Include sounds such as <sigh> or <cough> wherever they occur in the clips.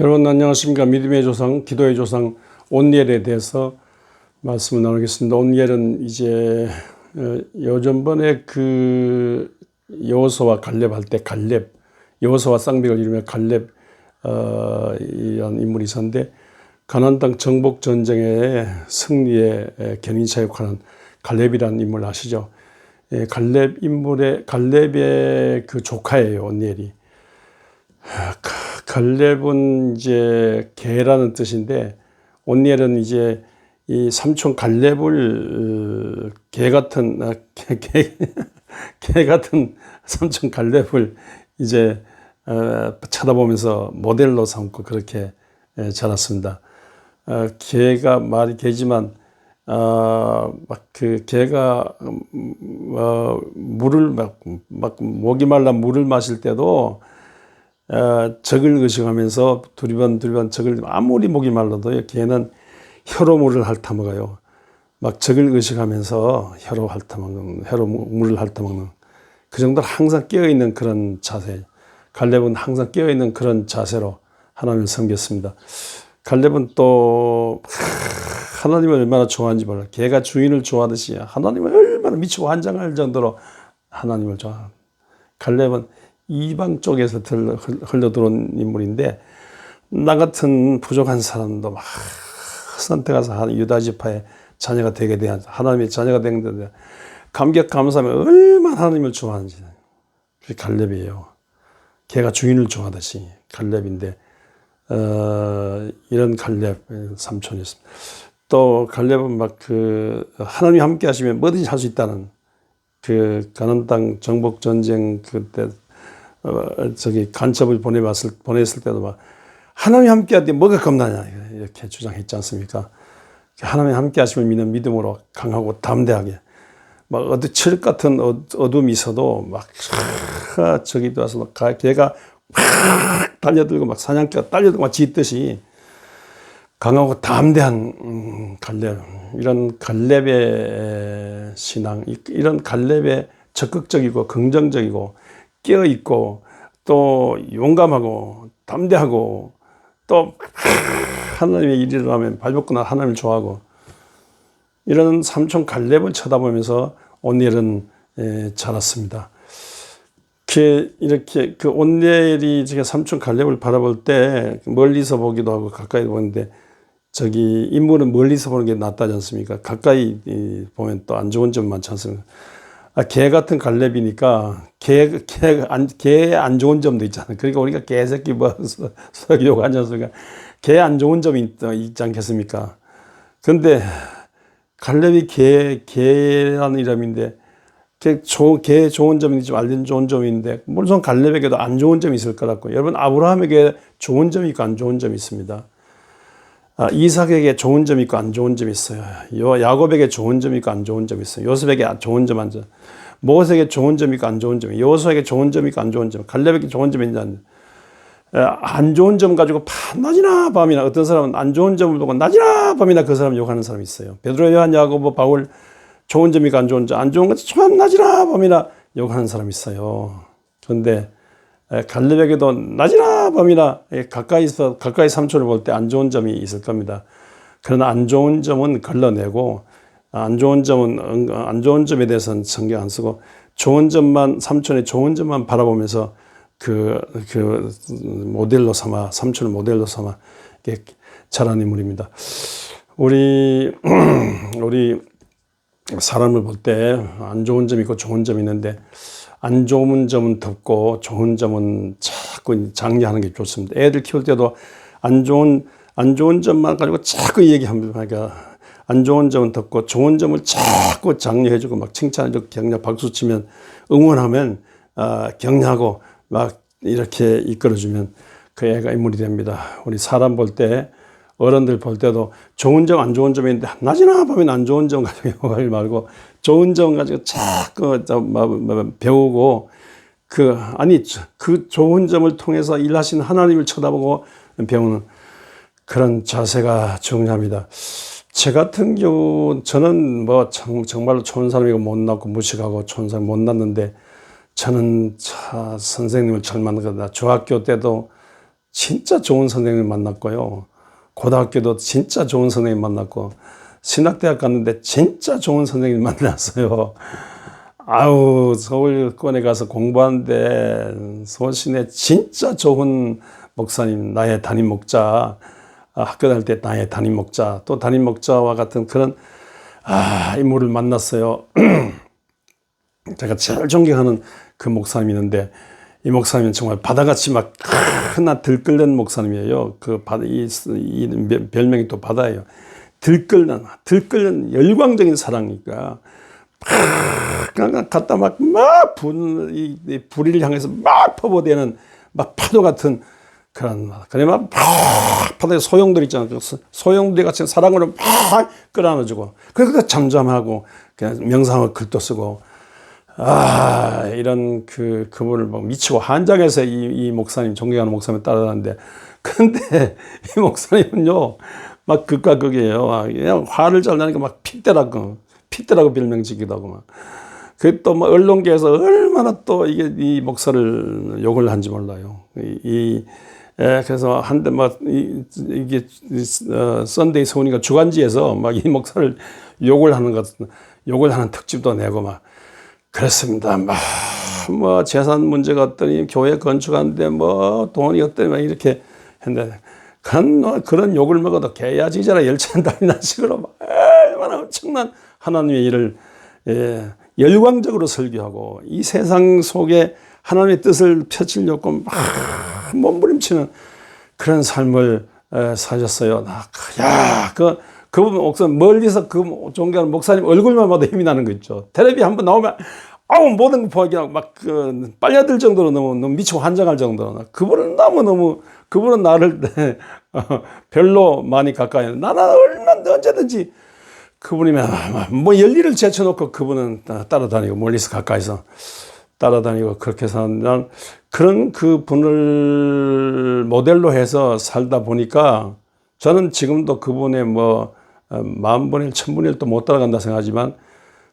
여러분 안녕하십니까 믿음의 조상 기도의 조상 온니엘에 대해서 말씀을 나누겠습니다. 온니엘은 이제 어, 요전번에 그 여호수아와 갈렙 할 때 갈렙 여호수아와 쌍벽을 이루며 갈렙 어, 이런 인물이 있었는데 가나안 땅 정복 전쟁의 승리의 견인차 역할은 갈렙이라는 인물 아시죠? 예, 갈렙 인물의 갈렙의 그 조카예요 온니엘이. 갈렙은 이제 개라는 뜻인데 온니엘은 이제 이 삼촌 갈렙을 어, 개 같은 아, 개, 개, <laughs> 개 같은 삼촌 갈렙을 이제 어, 쳐다보면서 모델로 삼고 그렇게 예, 자랐습니다. 어, 개가 말이 개지만 어, 막그 개가 음, 어, 물을 막, 막 목이 말라 물을 마실 때도 어, 적을 의식하면서 두리번 두리번 적을 아무리 목이 말라도 걔는 혀로 물을 핥아먹어요. 막 적을 의식하면서 혀로 핥아먹는, 혀로 물을 핥아먹는 그 정도로 항상 깨어있는 그런 자세. 갈렙은 항상 깨어있는 그런 자세로 하나님을 섬겼습니다. 갈렙은 또 하나님을 얼마나 좋아하는지 몰라. 개가 주인을 좋아하듯이 하나님을 얼마나 미치고 환장할 정도로 하나님을 좋아. 갈렙은 이방 쪽에서 흘러 들어온 인물인데 나 같은 부족한 사람도 막 선택해서 유다 지파의 자녀가 되게 돼 하나님의 자녀가 되는데 감격 감사하며 얼마나 하나님을 좋아하는지 그게 갈렙이에요. 걔가 주인을 좋아하듯이 갈렙인데 어, 이런 갈렙 삼촌이었습니다. 또 갈렙은 막 그 하나님 함께 하시면 뭐든지 할 수 있다는 그 가나안 땅 정복 전쟁 그때 어, 저기 간첩을 보내봤을, 보냈을 때도 막 하나님 함께 할때 뭐가 겁나냐 이렇게 주장했지 않습니까? 하나님 함께 하심을 믿는 믿음으로 강하고 담대하게 막 어디 철 같은 어둠이 있어도 막 저기 와서 막 걔가 막 달려들고 막 사냥개가 달려들고 막 짖듯이 강하고 담대한 음, 갈렙 이런 갈렙의 신앙 이런 갈렙의 적극적이고 긍정적이고 깨어 있고 또 용감하고 담대하고 또 하나님의 일을 하면 발벗고 나 하나님을 좋아하고 이런 삼촌 갈렙을 쳐다보면서 온니엘은 자랐습니다. 이렇게 그 온니엘이 제가 삼촌 갈렙을 바라볼 때 멀리서 보기도 하고 가까이 보는데 저기 인물은 멀리서 보는 게 낫다지 않습니까? 가까이 보면 또 안 좋은 점 많지 않습니까? 아, 개 같은 갈렙이니까 개, 개, 안, 개의 안 좋은 점도 있잖아요. 그러니까 우리가 개새끼 뭐, <laughs> 욕하지 않습니까? 개안 좋은 점이 있, 있지 않겠습니까? 근데 갈렙이 개, 개라는 이름인데 개, 조, 개 좋은 점이 좀 알린 좋은 점인데 물론 갈렙에게도 안 좋은 점이 있을 거라고. 여러분 아브라함에게 좋은 점이 있고 안 좋은 점이 있습니다. 아, 이삭에게 좋은 점이 있고 안 좋은 점이 있어요. 요 야곱에게 좋은 점이 있고 안 좋은 점이 있어요. 요셉에게 좋은 점, 안 좋은 점. 모세에게 좋은 점이 있고 안 좋은 점. 요수에게 좋은 점이 있고 안 좋은 점. 갈렙에게 좋은 점이 있는데 안 좋은 점 가지고 낮이나 밤이나 어떤 사람은 안 좋은 점을 보고 낮이나 밤이나 그 사람 욕하는 사람이 있어요. 베드로, 요한, 야고보, 바울 좋은 점이 있고 안 좋은 점, 안 좋은 것참 낮이나 밤이나 욕하는 사람이 있어요. 그런데 갈렙에게도 낮이나 밤이나 가까이서 가까이 삼촌을 볼 때 안 좋은 점이 있을 겁니다. 그러나 안 좋은 점은 걸러내고 안 좋은 점은 안 좋은 점에 대해서는 신경 안 쓰고 좋은 점만 삼촌의 좋은 점만 바라보면서 그, 그 모델로 삼아 삼촌을 모델로 삼아 자란 인물입니다. 우리 <clears throat> 우리 사람을 볼 때 안 좋은 점이 있고 좋은 점이 있는데 안 좋은 점은 덮고 좋은 점은 자꾸 장려하는 게 좋습니다. 애들 키울 때도 안 좋은 안 좋은 점만 가지고 자꾸 얘기합니다. 그러니까 안 좋은 점은 덮고 좋은 점을 자꾸 장려해주고 막 칭찬해주고 격려 박수 치면 응원하면 어, 격려하고 막 이렇게 이끌어주면 그 애가 인물이 됩니다. 우리 사람 볼때 어른들 볼 때도 좋은 점, 안 좋은 점이 있는데, 낮이나 밤에 안 좋은 점 <laughs> 가지고 하지 말고, 좋은 점 가지고 자꾸 배우고, 그, 아니, 그 좋은 점을 통해서 일하신 하나님을 쳐다보고 배우는 그런 자세가 중요합니다. 제 같은 경우, 저는 뭐 정 말로 좋은 사람이고 못났고 무식하고 좋은 사람 못났는데, 저는 차 선생님을 잘 만나거나 중학교 때도 진짜 좋은 선생님 만났고요. 고등학교도 진짜 좋은 선생님 만났고 신학대학 갔는데 진짜 좋은 선생님 만났어요. 아우 서울권에 가서 공부하는데 서울시내 진짜 좋은 목사님 나의 담임 목자 아, 학교 다닐 때 나의 담임 목자 또 담임 목자와 같은 그런 아 인물을 만났어요. <clears throat> 제가 제일 존경하는 그 목사님이 있는데 이 목사님은 정말 바다같이 막 하나 들끓는 목사님이에요. 그 바다 이, 이 별명이 또 바다예요. 들끓는 들끓는 열광적인 사랑이니까 막 갖다 막막 이, 이 불을 향해서 막 퍼부대는 막 파도 같은 그런 그래 막 바다에 소용돌 있잖아. 그 소용돌이 같이 사랑으로 막 끌어안아주고 그래서 잠잠하고 그냥 명상을 글도 쓰고 아, 이런 그, 그분을 막 미치고 한장에서 이, 이 목사님, 존경하는 목사님 따라다는데, 근데 <laughs> 이 목사님은요, 막 극과 극이에요. 막 그냥 화를 잘 나니까 막 핏대라고, 핏대라고 별명 지기도 하고 막. 그또 뭐 언론계에서 얼마나 또 이게 이 목사를 욕을 한지 몰라요. 이, 이 예, 그래서 한데 막 이, 이게 어, 썬데이 서우니까 주간지에서 막 이 목사를 욕을 하는 것, 욕을 하는 특집도 내고 막 그렇습니다. 막, 뭐, 재산 문제가 어떠니, 교회 건축하는데 뭐, 돈이 어떠니, 막 이렇게 했는데, 그런, 뭐 그런 욕을 먹어도 개야지자라 열찬다리나 식으로 막, 얼마나 엄청난 하나님의 일을, 예, 열광적으로 설교하고, 이 세상 속에 하나님의 뜻을 펼치려고 막 몸부림치는 그런 삶을 사셨어요. 야, 그, 그분 목사님 멀리서 그 존경하는 목사님 얼굴만 봐도 힘이 나는 거 있죠. 텔레비 한 번 나오면 아우 모든 거 보기 막그 빨려들 정도로 너무, 너무 미치고 환장할 정도로 그분은 너무 너무 그분은 나를 <laughs> 어, 별로 많이 가까이 나는 얼마나 언제든지 그분이면 뭐 열리를 제쳐놓고 그분은 따라다니고 멀리서 가까이서 따라다니고 그렇게 사는 난 그런 그 분을 모델로 해서 살다 보니까 저는 지금도 그분의 뭐 어, 만 분의 일, 천 분의 일도 못 따라간다 생각하지만,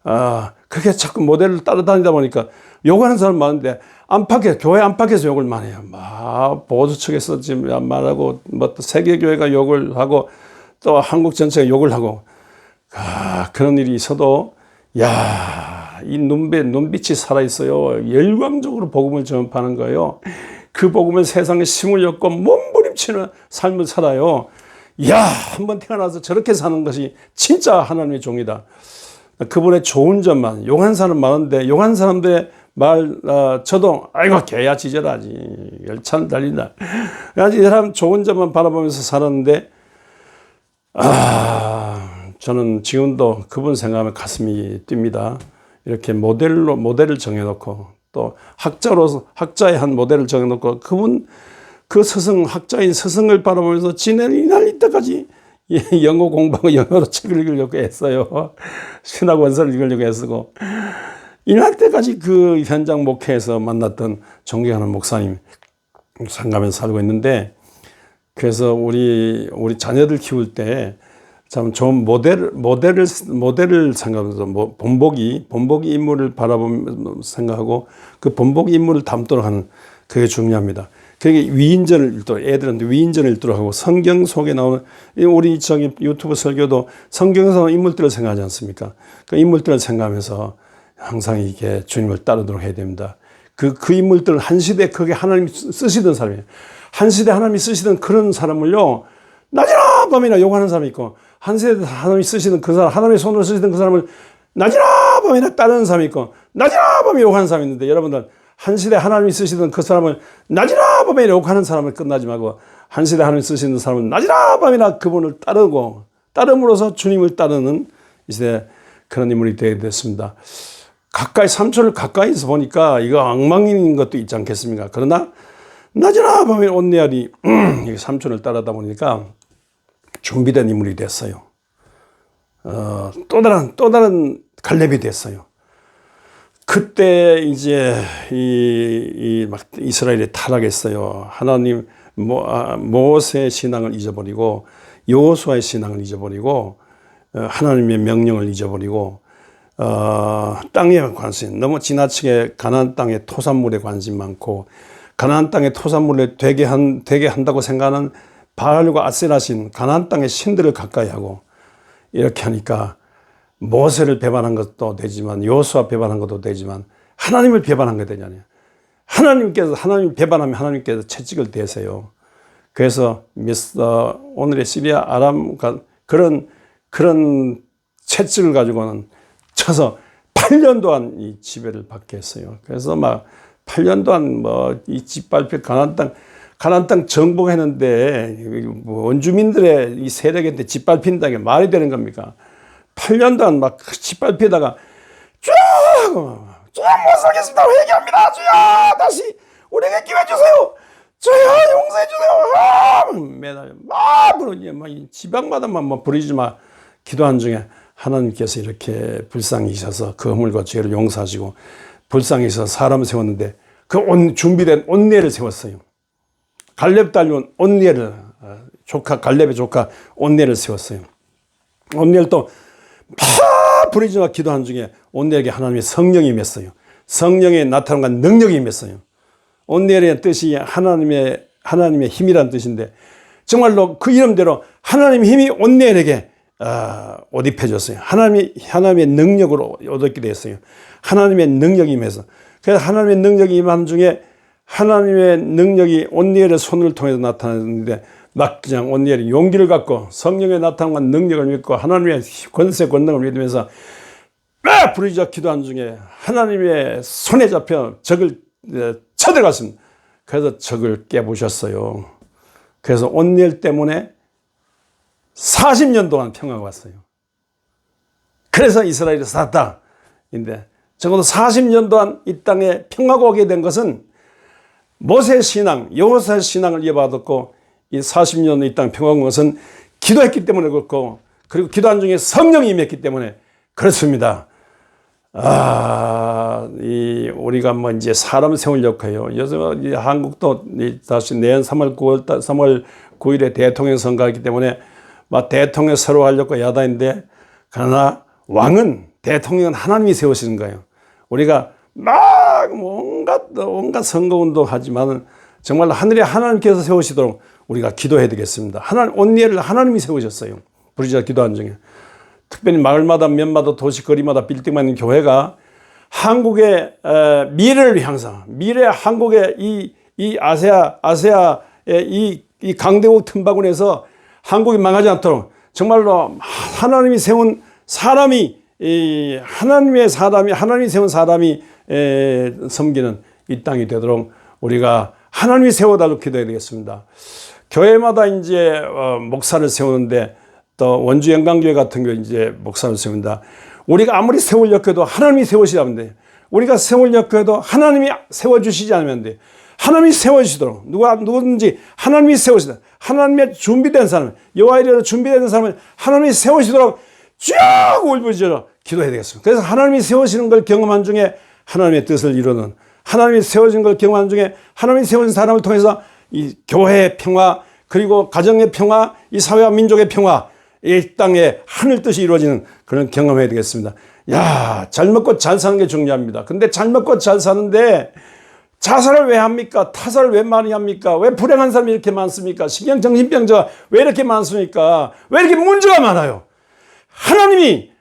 아, 그렇게 자꾸 모델을 따라다니다 보니까 욕하는 사람 많은데, 안팎에, 교회 안팎에서 욕을 많이 해요. 막, 보수 측에서 지금 말하고, 뭐 또 세계 교회가 욕을 하고, 또 한국 전체가 욕을 하고, 아, 그런 일이 있어도, 야, 이 눈빛, 눈빛이 살아 있어요. 열광적으로 복음을 전파하는 거예요. 그 복음을 세상에 심을 엮고 몸부림치는 삶을 살아요. 야, 한번 태어나서 저렇게 사는 것이 진짜 하나님의 종이다. 그분의 좋은 점만, 용한 사람 많은데, 용한 사람들의 말, 어, 저도, 아이고, 개야 지저라지. 열찬 달린다. 이 사람 좋은 점만 바라보면서 살았는데, 아, 저는 지금도 그분 생각하면 가슴이 뜁니다. 이렇게 모델로, 모델을 정해놓고, 또 학자로서, 학자의 한 모델을 정해놓고, 그분, 그 스승, 학자인 스승을 바라보면서 지내는 이날 이때까지 영어 공부하고 영어로 책을 읽으려고 했어요. 신학 원서를 읽으려고 했고. 이날 때까지 그 현장 목회에서 만났던 존경하는 목사님 상가면서 살고 있는데 그래서 우리, 우리 자녀들 키울 때 참 좋은 모델, 모델을, 모델을 생각하면서 뭐 본보기, 본보기 인물을 바라보면서 생각하고 그 본보기 인물을 담도록 하는 그게 중요합니다. 그게 위인전을 읽도록 애들한테 위인전을 읽도록 하고 성경 속에 나오는 우리 저기 유튜브 설교도 성경에서 인물들을 생각하지 않습니까? 그 인물들을 생각하면서 항상 이게 주님을 따르도록 해야 됩니다. 그, 그 인물들 한 시대 그게 하나님이 쓰시던 사람이에요. 한 시대 하나님이 쓰시던 그런 사람을요, 낮이나 밤이나 욕하는 사람이 있고, 한 세대 하나님이 쓰시던 그 사람, 하나님의 손으로 쓰시던 그 사람을 낮이나 밤이나 따르는 사람이 있고, 낮이나 밤이 욕하는 사람이 있는데, 여러분들, 한 시대 하나님이 쓰시던 그 사람을 낮이나 밤에 욕하는 사람을 끝나지 말고 한 시대 하나님이 쓰시는 사람은 낮이나 밤이나 그분을 따르고 따름으로써 주님을 따르는 이 시대 그런 인물이 되게 됐습니다. 가까이 삼촌을 가까이서 보니까 이거 엉망인 것도 있지 않겠습니까? 그러나 낮이나 밤에 온내알이 <clears throat> 삼촌을 따르다 보니까 준비된 인물이 됐어요. 어, 또 다른 또 다른 갈렙이 됐어요. 그때 이제 이, 막 이스라엘이 타락했어요. 하나님 모, 아, 모세 신앙을 잊어버리고 여호수아의 신앙을 잊어버리고 어, 하나님의 명령을 잊어버리고 어, 땅에 관심 너무 지나치게 가난 땅의 토산물에 관심 많고 가나안 땅의 토산물을 되게 한 되게 한다고 생각하는 바알과 아세라신 가나안 땅의 신들을 가까이 하고 이렇게 하니까 모세를 배반한 것도 되지만 요수아 배반한 것도 되지만 하나님을 배반한 게 되잖아요. 하나님께서 하나님 배반하면 하나님께서 채찍을 대세요. 그래서 미스터 오늘의 시리아 아람과 그런 그런 채찍을 가지고는 쳐서 8년 동안 이 지배를 받게 했어요. 그래서 막 8년 동안 뭐이 짓밟혀 가나안 땅 가나안 땅 정복했는데 뭐 원주민들의 이 세력한테 짓밟힌다는 게 말이 되는 겁니까? 8년 동안 막 짓밟히다가 쭉, 쭉못 살겠습니다. 회개합니다. 주여! 다시 우리에게 기회 주세요. 주여 용서해 주세요. 아! 매달 막 부르지. 막 지방마다만 뭐 부르지만 기도한 중에 하나님께서 이렇게 불쌍히셔서 그 허물과 죄를 용서하시고 불쌍히서 사람을 세웠는데 그 온, 준비된 온내를 세웠어요. 갈렙 달려온 온내를 어, 조카 갈렙의 조카 온내를 세웠어요. 온내를 또 막 부르지마 기도한 중에 온내에게 하나님의 성령이 임했어요. 성령의 나타남과 능력이 임했어요. 온내의 뜻이 하나님의 하나님의 힘이란 뜻인데 정말로 그 이름대로 하나님의 힘이 온내에게 어, 옷 입혀졌어요. 하나님의 하나님의 능력으로 옷 입게 됐어요. 하나님의 능력이 임해서 그래서 하나님의 능력이 임한 중에 하나님의 능력이 온니엘의 손을 통해서 나타났는데 막 그냥 온니엘이 용기를 갖고 성령의 나타남과 능력을 믿고 하나님의 권세 권능을 믿으면서 막 부르짖어 기도한 중에 하나님의 손에 잡혀 적을 어, 쳐들어갔습니다. 그래서 적을 깨부셨어요. 그래서 온니엘 때문에 40년 동안 평화가 왔어요. 그래서 이스라엘이 살았다. 인데 적어도 40년 동안 이 땅에 평화가 오게 된 것은 모세 신앙, 여호사 신앙을 이어받았고 이 40년 이 땅 평화가 온 것은 기도했기 때문에 그렇고 그리고 기도한 중에 성령이 임했기 때문에 그렇습니다. 아, 이 우리가 뭐 이제 사람 세울 역할이요. 요즘 한국도 다시 내년 3월 9월 3월 9일에 대통령 선거하기 때문에 막 대통령 서로 하려고 야단인데 그러나 왕은 대통령은 하나님이 세우시는 거예요. 우리가 막 온갖 온갖 선거 운동 하지만은 정말 하늘에 하나님께서 세우시도록 우리가 기도해야 되겠습니다. 하나님 온니엘을 하나님이 세우셨어요. 부르짖어 기도한 중에 특별히 마을마다 면마다 도시 거리마다 빌딩만 있는 교회가 한국의 미래를 향상 미래 한국의 이, 이 아세아 아세아의 이, 이 강대국 틈바구니에서 한국이 망하지 않도록 정말로 하나님이 세운 사람이 이 하나님의 사람이 하나님이 세운 사람이 에, 섬기는 이 땅이 되도록 우리가 하나님이 세워달라고 기도해야 되겠습니다. 교회마다 이제 어, 목사를 세우는데 또 원주 영광교회 같은 경우 이제 목사를 세운다. 우리가 아무리 세우려고 해도 하나님이 세우시라면 돼. 우리가 세우려고 해도 하나님이 세워주시지 않으면 돼. 하나님이 세워주시도록 누가 누구든지 하나님이 세우시다. 하나님의 준비된 사람, 여호와의 준비된 사람을 하나님이 세우시도록 쭉 울부짖어 기도해야 되겠습니다. 그래서 하나님이 세우시는 걸 경험한 중에 하나님의 뜻을 이루는 하나님이 세워진 걸 경험한 중에 하나님이 세우신 사람을 통해서 이 교회의 평화 그리고 가정의 평화, 이 사회와 민족의 평화, 이 땅에 하늘 뜻이 이루어지는 그런 경험해야 되겠습니다. 야, 잘 먹고 잘 사는 게 중요합니다. 근데 잘 먹고 잘 사는데 자살을 왜 합니까? 타살을 왜 많이 합니까? 왜 불행한 사람이 이렇게 많습니까? 신경정신병자가 왜 이렇게 많습니까? 왜 이렇게 문제가 많아요? 하나님이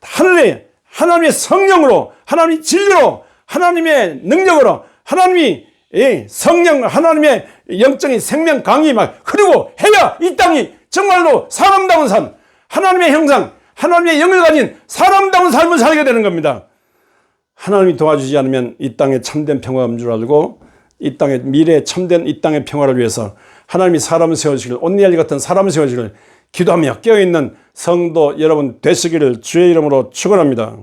하늘에 하나님의 성령으로 하나님의 진리로 하나님의 능력으로 하나님이 성령 하나님의 영적인 생명 강이 막 흐르고 해야 이 땅이 정말로 사람다운 삶 하나님의 형상 하나님의 영을 가진 사람다운 삶을 살게 되는 겁니다. 하나님이 도와주지 않으면 이 땅에 참된 평화가 없는 줄 알고 이 땅의 미래 참된 이 땅의 평화를 위해서 하나님이 사람을 세워주시길 온니엘 같은 사람을 세워주기를 기도하며 깨어있는 성도 여러분 되시기를 주의 이름으로 축원합니다.